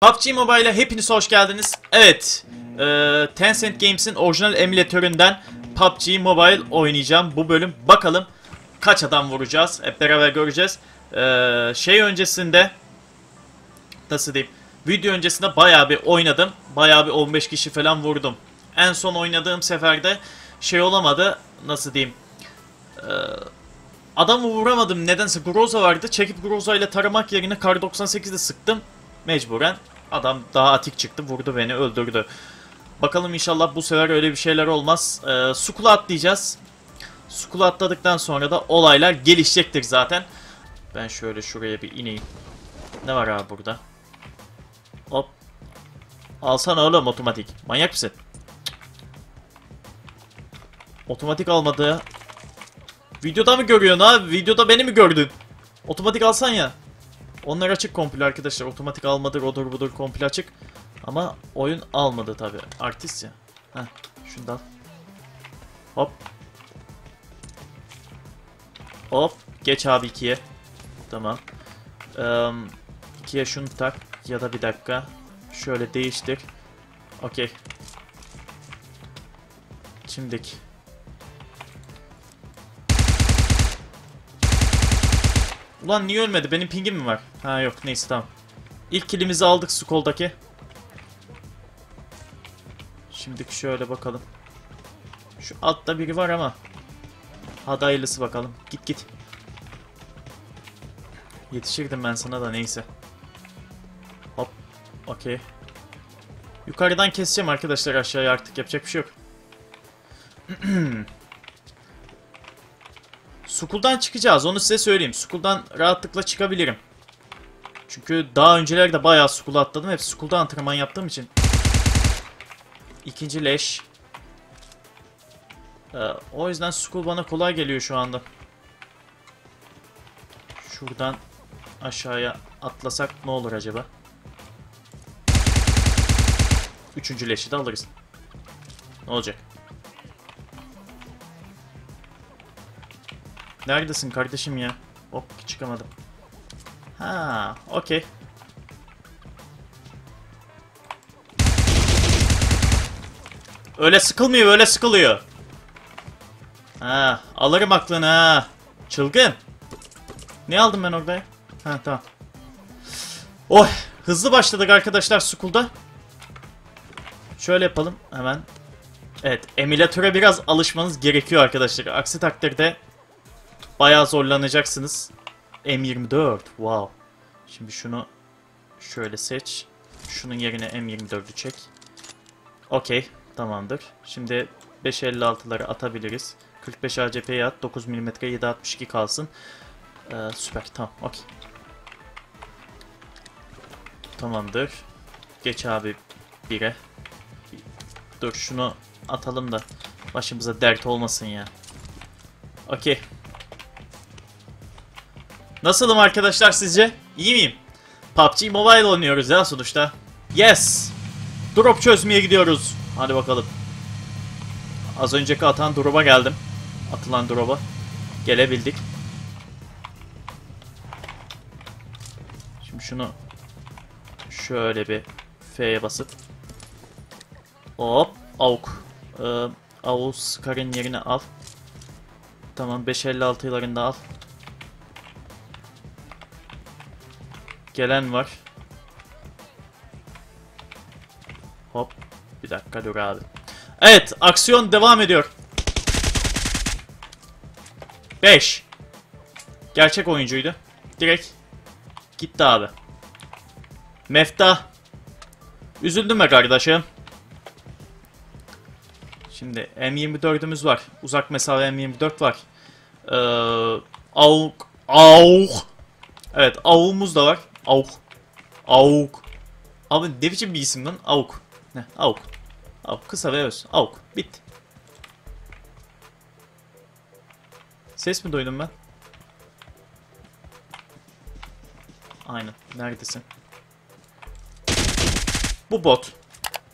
PUBG Mobile'e hepiniz hoş geldiniz. Evet, e, Tencent Games'in orijinal emülatöründen PUBG Mobile oynayacağım bu bölüm. Bakalım kaç adam vuracağız, hep beraber göreceğiz. E, şey öncesinde, nasıl diyeyim, video öncesinde bayağı bir oynadım. Bayağı bir 15 kişi falan vurdum. En son oynadığım seferde şey olamadı, nasıl diyeyim, e, adamı vuramadım nedense Groza vardı. Çekip Groza ile taramak yerine Kar 98'de sıktım. Mecburen adam daha atik çıktı vurdu beni öldürdü. Bakalım inşallah bu sefer öyle bir şeyler olmaz. Ee, Sukula atlayacağız. Sukula atladıktan sonra da olaylar gelişecektir zaten. Ben şöyle şuraya bir ineyim. Ne var abi burada? Hop. Alsana oğlum otomatik. Manyak mısın? Otomatik almadı. Videoda mı görüyorsun abi? Videoda beni mi gördün? Otomatik alsan ya. Onlar açık komple arkadaşlar. Otomatik almadır, odur budur komple açık. Ama oyun almadı tabi. Artist ya. Heh, şunu al. Hop. Hop. Geç abi ikiye. Tamam. Ee, ikiye şunu tak. Ya da bir dakika. Şöyle değiştir. Okey. Şimdiki. Ulan niye ölmedi? Benim pingim mi var? Ha yok neyse tamam. İlk kilimizi aldık Skull'daki. Şimdiki şöyle bakalım. Şu altta biri var ama. Hadi hayırlısı bakalım. Git git. Yetişirdim ben sana da neyse. Hop. Okey. Yukarıdan keseceğim arkadaşlar aşağıya artık yapacak bir şey yok. Sukul'dan çıkacağız onu size söyleyeyim. Sukul'dan rahatlıkla çıkabilirim. Çünkü daha öncelerde bayağı Sukul'a atladım. Hep Sukul'da antrenman yaptığım için. İkinci leş. Ee, o yüzden Sukul bana kolay geliyor şu anda. Şuradan aşağıya atlasak ne olur acaba? Üçüncü leşi de alırız. Ne olacak? Neredesin kardeşim ya? Hop çıkamadım. Ha, okey. Öyle sıkılmıyor, öyle sıkılıyor. Ha, alırım aklını ha. Çılgın. Ne aldım ben orada? Ha, tamam. Oh, hızlı başladık arkadaşlar School'da. Şöyle yapalım hemen. Evet, emülatöre biraz alışmanız gerekiyor arkadaşlar. Aksi takdirde bayağı zorlanacaksınız. M24. Wow. Şimdi şunu şöyle seç. Şunun yerine M24'ü çek. Okey. Tamamdır. Şimdi 556'ları atabiliriz. 45 ACP'ye at. 9 mm 762 kalsın. Ee, süper. Tamam. Okey. Tamamdır. Geç abi 1'e. Dur şunu atalım da başımıza dert olmasın ya. Okey. Nasılım arkadaşlar sizce? İyi miyim? PUBG Mobile oynuyoruz ya sonuçta. Yes! Drop çözmeye gidiyoruz. Hadi bakalım. Az önceki atan drop'a geldim. Atılan drop'a. Gelebildik. Şimdi şunu şöyle bir F'ye basıp Hop AUK ee, AUK Scar'ın yerine al. Tamam 556'larını da al. Gelen var. Hop. Bir dakika dur abi. Evet. Aksiyon devam ediyor. 5. Gerçek oyuncuydu. Direkt gitti abi. Mefta. Üzüldüm be kardeşim. Şimdi M24'ümüz var. Uzak mesafe M24 var. Ee, AUK. AUK. Evet AUK'umuz da var. AUK. AUK. Abi ne biçim bir isim lan? AUK. Ne? AUK. AUK. Kısa ve öz. AUK. Bitti. Ses mi duydum ben? Aynen. Neredesin? Bu bot.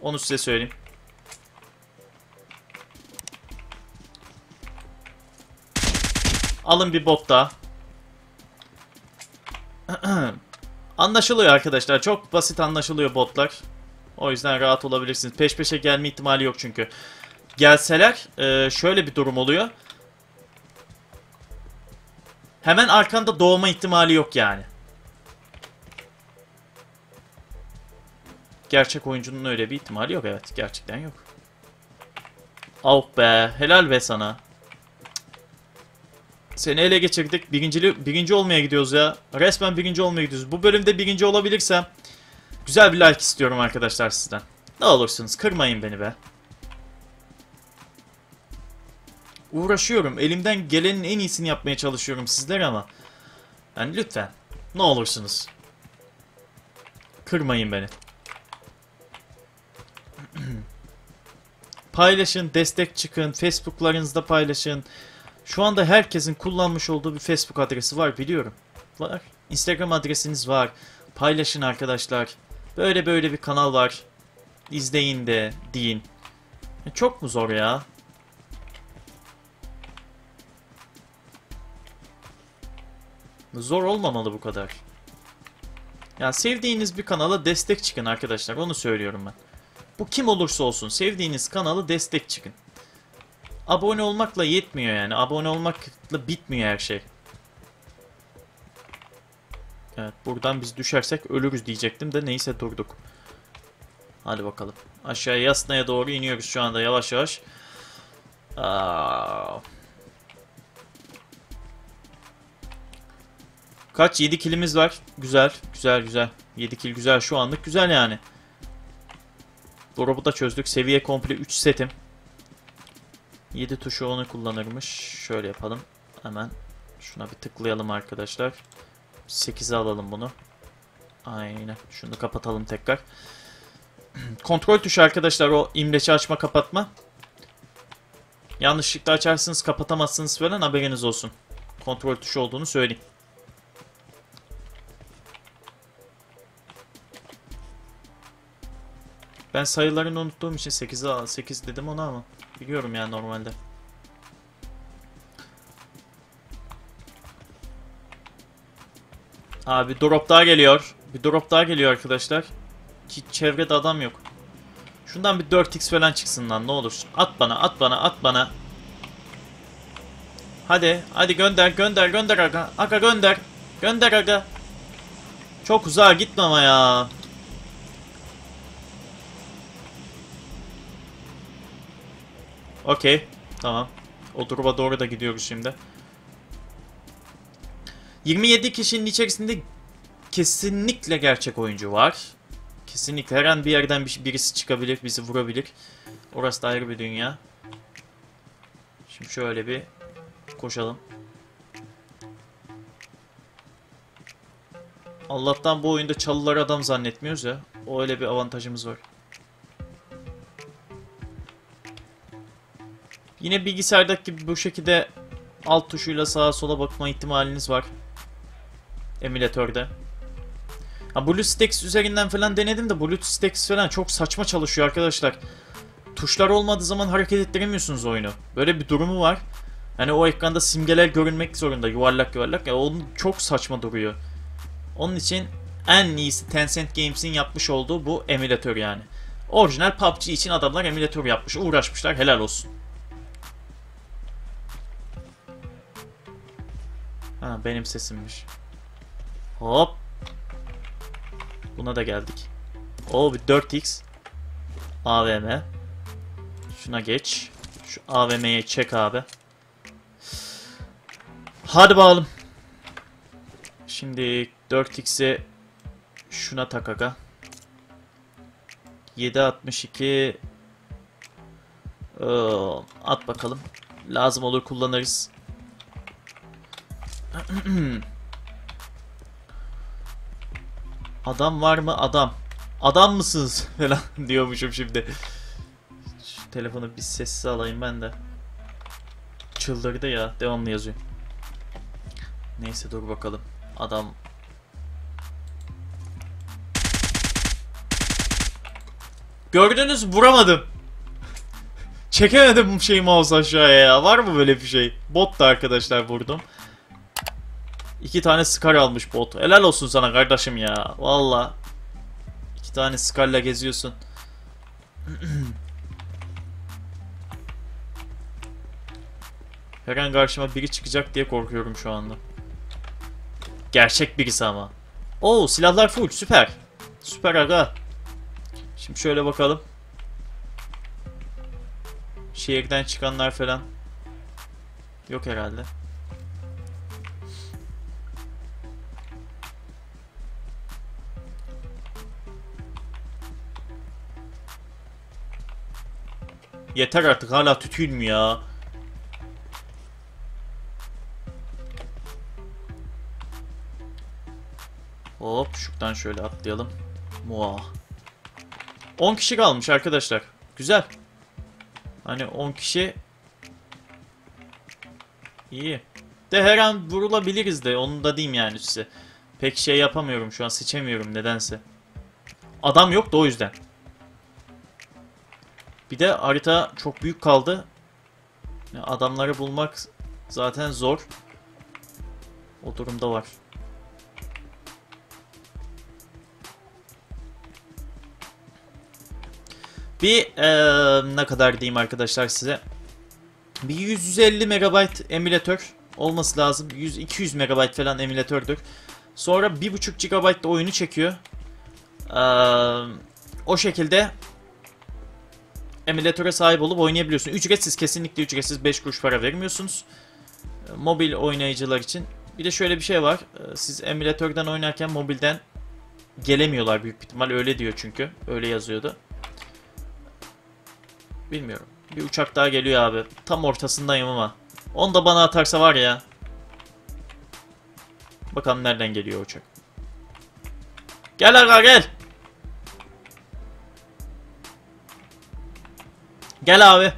Onu size söyleyeyim. Alın bir bot daha. Anlaşılıyor arkadaşlar. Çok basit anlaşılıyor botlar. O yüzden rahat olabilirsiniz. Peş peşe gelme ihtimali yok çünkü. Gelseler e, şöyle bir durum oluyor. Hemen arkanda doğma ihtimali yok yani. Gerçek oyuncunun öyle bir ihtimali yok evet. Gerçekten yok. Oh be. Helal be sana. Seni ele geçirdik. Birincili, birinci olmaya gidiyoruz ya. Resmen birinci olmaya gidiyoruz. Bu bölümde birinci olabilirsem güzel bir like istiyorum arkadaşlar sizden. Ne olursunuz kırmayın beni be. Uğraşıyorum. Elimden gelenin en iyisini yapmaya çalışıyorum sizlere ama. Yani lütfen. Ne olursunuz. Kırmayın beni. paylaşın, destek çıkın, Facebook'larınızda paylaşın. Şu anda herkesin kullanmış olduğu bir Facebook adresi var biliyorum. Var. Instagram adresiniz var. Paylaşın arkadaşlar. Böyle böyle bir kanal var. İzleyin de deyin. E, Çok mu zor ya? Zor olmamalı bu kadar. Ya sevdiğiniz bir kanala destek çıkın arkadaşlar. Onu söylüyorum ben. Bu kim olursa olsun sevdiğiniz kanalı destek çıkın. Abone olmakla yetmiyor yani. Abone olmakla bitmiyor her şey. Evet buradan biz düşersek ölürüz diyecektim de neyse durduk. Hadi bakalım. Aşağıya Yasna'ya doğru iniyoruz şu anda yavaş yavaş. Aa. Kaç? 7 kilimiz var. Güzel, güzel, güzel. 7 kill güzel şu anlık güzel yani. Drop'u da çözdük. Seviye komple 3 setim. 7 tuşu onu kullanırmış. Şöyle yapalım. Hemen şuna bir tıklayalım arkadaşlar. 8'e alalım bunu. Aynen. Şunu kapatalım tekrar. Kontrol tuşu arkadaşlar o imleçi açma kapatma. Yanlışlıkla açarsınız kapatamazsınız falan haberiniz olsun. Kontrol tuşu olduğunu söyleyeyim. Ben sayılarını unuttuğum için 8'e 8 dedim ona ama biliyorum yani normalde. Abi drop daha geliyor. Bir drop daha geliyor arkadaşlar. Hiç çevrede adam yok. Şundan bir 4x falan çıksın lan ne olur. At bana at bana at bana. Hadi hadi gönder gönder gönder aga. Aga gönder. Gönder aga. Çok uzağa gitme ama ya. Okey. Tamam. O drop'a doğru da gidiyoruz şimdi. 27 kişinin içerisinde kesinlikle gerçek oyuncu var. Kesinlikle her an bir yerden bir- birisi çıkabilir, bizi vurabilir. Orası da ayrı bir dünya. Şimdi şöyle bir koşalım. Allah'tan bu oyunda çalıları adam zannetmiyoruz ya. O öyle bir avantajımız var. Yine bilgisayardaki gibi bu şekilde alt tuşuyla sağa sola bakma ihtimaliniz var. Emülatörde. Ha BlueStacks üzerinden falan denedim de BlueStacks falan çok saçma çalışıyor arkadaşlar. Tuşlar olmadığı zaman hareket ettiremiyorsunuz oyunu. Böyle bir durumu var. Hani o ekranda simgeler görünmek zorunda yuvarlak yuvarlak. Ya onun çok saçma duruyor. Onun için en iyisi Tencent Games'in yapmış olduğu bu emülatör yani. Orijinal PUBG için adamlar emülatör yapmış, uğraşmışlar. Helal olsun. Ha benim sesimmiş. Hop. Buna da geldik. O bir 4x. AVM. Şuna geç. Şu AVM'ye çek abi. Hadi bakalım. Şimdi 4x'i şuna tak aga. 762 ee, at bakalım. Lazım olur kullanırız. Adam var mı? Adam. Adam mısınız? falan diyormuşum şimdi. Şu telefonu bir sessiz alayım ben de. Çıldırdı ya. Devamlı yazıyor. Neyse dur bakalım. Adam Gördünüz vuramadım. Çekemedim şeyi mouse aşağıya ya. Var mı böyle bir şey? Bot da arkadaşlar vurdum. İki tane Scar almış bot. Helal olsun sana kardeşim ya. Valla. İki tane Scar'la geziyorsun. Her an karşıma biri çıkacak diye korkuyorum şu anda. Gerçek birisi ama. Oo silahlar full süper. Süper aga. Şimdi şöyle bakalım. Şehirden çıkanlar falan. Yok herhalde. Yeter artık hala tütün mü ya? Hop şuradan şöyle atlayalım. Muah. 10 kişi kalmış arkadaşlar. Güzel. Hani 10 kişi iyi. De her an vurulabiliriz de onu da diyeyim yani size. Pek şey yapamıyorum şu an seçemiyorum nedense. Adam yok da o yüzden. Bir de harita çok büyük kaldı. Adamları bulmak zaten zor. O durumda var. Bir ee, ne kadar diyeyim arkadaşlar size. Bir 150 MB emülatör olması lazım. 100-200 MB falan emülatördür. Sonra 1.5 GB da oyunu çekiyor. Ee, o şekilde emülatöre sahip olup oynayabiliyorsun. Ücretsiz kesinlikle ücretsiz 5 kuruş para vermiyorsunuz. Ee, mobil oynayıcılar için. Bir de şöyle bir şey var. Ee, siz emülatörden oynarken mobilden gelemiyorlar büyük ihtimal öyle diyor çünkü. Öyle yazıyordu. Bilmiyorum. Bir uçak daha geliyor abi. Tam ortasındayım ama. Onu da bana atarsa var ya. Bakalım nereden geliyor uçak. Gel aga gel. Gel abi.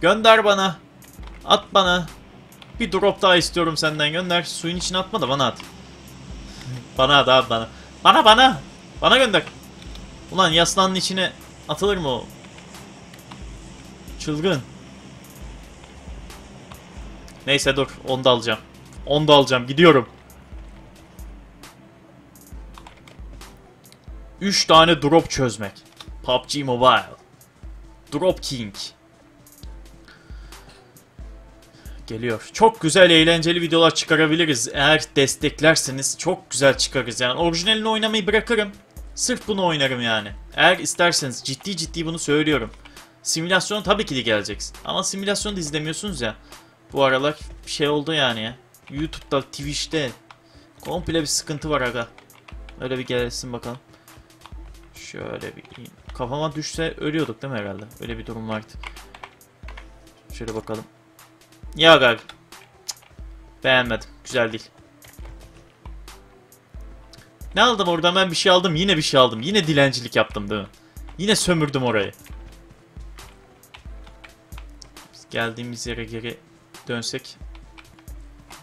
Gönder bana. At bana. Bir drop daha istiyorum senden gönder. Suyun içine atma da bana at. bana at abi bana. Bana bana. Bana gönder. Ulan yaslanın içine atılır mı o? Çılgın. Neyse dur. Onu da alacağım. Onu da alacağım. Gidiyorum. 3 tane drop çözmek. PUBG Mobile. Drop King. Geliyor. Çok güzel eğlenceli videolar çıkarabiliriz. Eğer desteklerseniz çok güzel çıkarız yani. Orijinalini oynamayı bırakırım. Sırf bunu oynarım yani. Eğer isterseniz ciddi ciddi bunu söylüyorum. Simülasyon tabii ki de geleceksin. Ama simülasyon da izlemiyorsunuz ya. Bu aralar bir şey oldu yani ya. YouTube'da, Twitch'te komple bir sıkıntı var aga. Öyle bir gelsin bakalım. Şöyle bir kafama düşse ölüyorduk değil mi herhalde? Öyle bir durum vardı. Şöyle bakalım. Ya gag. Beğenmedim. Güzel değil. Ne aldım oradan ben bir şey aldım. Yine bir şey aldım. Yine dilencilik yaptım değil mi? Yine sömürdüm orayı. geldiğimiz yere geri dönsek.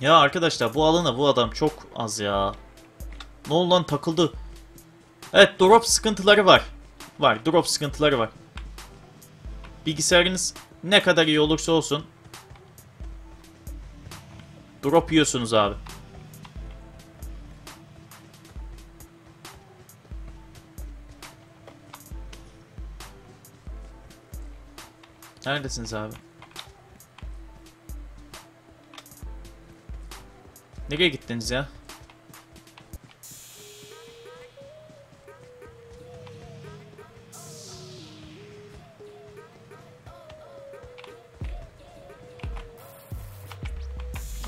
Ya arkadaşlar bu alana bu adam çok az ya. Ne oldu lan takıldı. Evet drop sıkıntıları var. Var drop sıkıntıları var. Bilgisayarınız ne kadar iyi olursa olsun. Drop yiyorsunuz abi. Neredesiniz abi? Nereye gittiniz ya?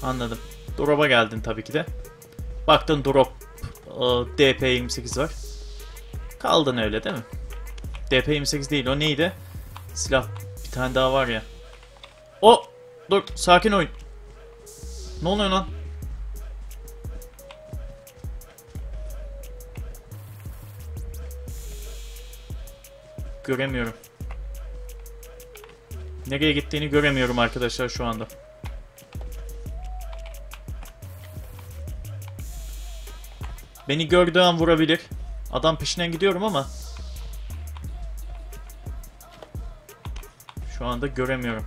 Anladım. Drop'a geldin tabii ki de. Baktın drop DP28 var. Kaldın öyle değil mi? DP28 değil o neydi? Silah bir tane daha var ya. O dur sakin oyun. Ne oluyor lan? Göremiyorum. Nereye gittiğini göremiyorum arkadaşlar şu anda. Beni gördüğü an vurabilir. Adam peşinden gidiyorum ama. Şu anda göremiyorum.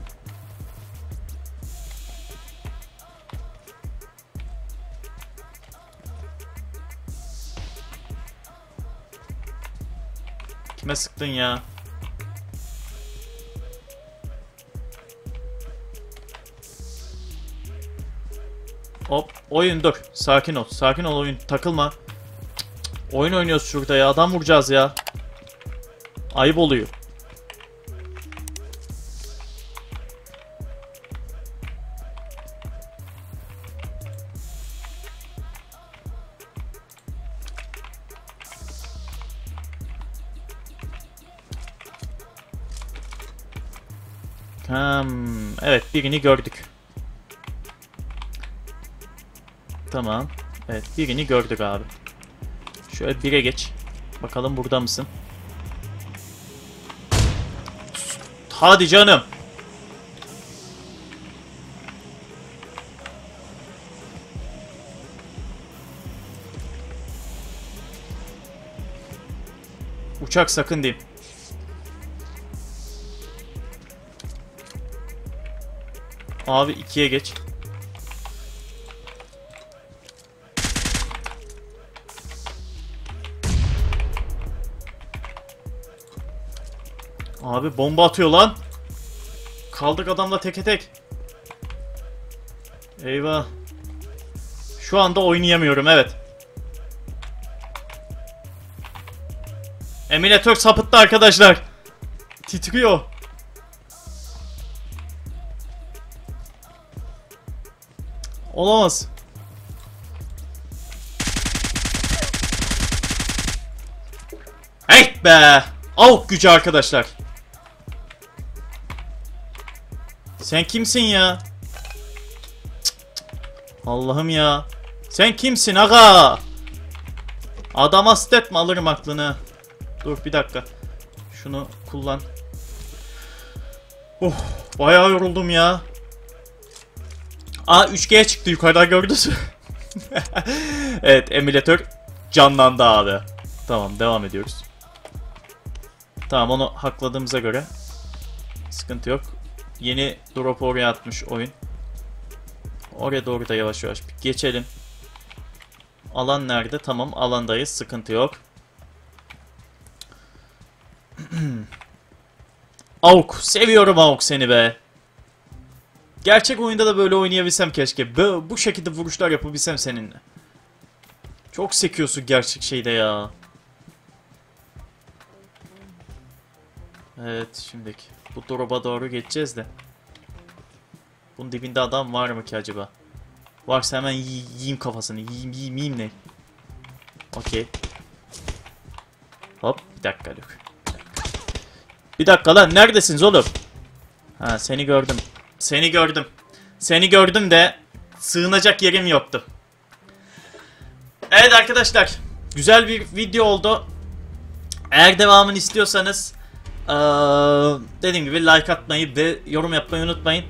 Kime sıktın ya? Hop oyun dur. Sakin ol. Sakin ol oyun. Takılma. Oyun oynuyoruz şurada ya. Adam vuracağız ya. Ayıp oluyor. Hmm, evet birini gördük. Tamam. Evet birini gördük abi. Şöyle bire geç. Bakalım burada mısın? Hadi canım. Uçak sakın diyeyim. Abi ikiye geç. Abi bomba atıyor lan. Kaldık adamla teke tek. Eyvah. Şu anda oynayamıyorum evet. Emülatör sapıttı arkadaşlar. Titriyor. Olamaz. Hey be! Avuk gücü arkadaşlar. Sen kimsin ya? Allah'ım ya. Sen kimsin aga? Adam hasta etme alırım aklını. Dur bir dakika. Şunu kullan. Oh, bayağı yoruldum ya. Aa 3G çıktı yukarıdan gördünüz mü? evet emülatör canlandı abi. Tamam devam ediyoruz. Tamam onu hakladığımıza göre sıkıntı yok. Yeni drop oraya atmış oyun. Oraya doğru da yavaş yavaş bir geçelim. Alan nerede? Tamam alandayız. Sıkıntı yok. Avuk. Seviyorum Avuk seni be. Gerçek oyunda da böyle oynayabilsem keşke. Böyle, bu şekilde vuruşlar yapabilsem seninle. Çok sekiyorsun gerçek şeyde ya. Evet şimdiki. Bu drop'a doğru geçeceğiz de. Bunun dibinde adam var mı ki acaba? Varsa hemen yi- yiyeyim kafasını. Yiyeyim yiyeyim yiyeyim ne? Okey. Hop bir dakika Luke. Bir dakika lan neredesiniz oğlum? Ha seni gördüm. Seni gördüm. Seni gördüm de sığınacak yerim yoktu. Evet arkadaşlar. Güzel bir video oldu. Eğer devamını istiyorsanız eee, dediğim gibi like atmayı ve yorum yapmayı unutmayın.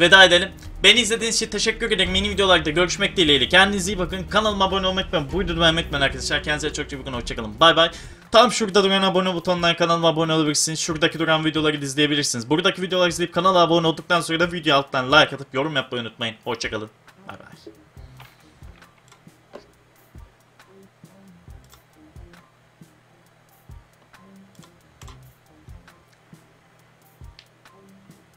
Veda edelim. Beni izlediğiniz için teşekkür ederim. Yeni videolarda görüşmek dileğiyle. Kendinize iyi bakın. Kanalıma abone olmayı unutmayın. Bu videoda beğenmeyi unutmayın arkadaşlar. Kendinize çok iyi bakın. Hoşçakalın. Bay bay. Tam şurada duran abone butonundan kanalıma abone olabilirsiniz. Şuradaki duran videoları izleyebilirsiniz. Buradaki videoları izleyip kanala abone olduktan sonra da video alttan like atıp yorum yapmayı unutmayın. Hoşçakalın. Bay bay.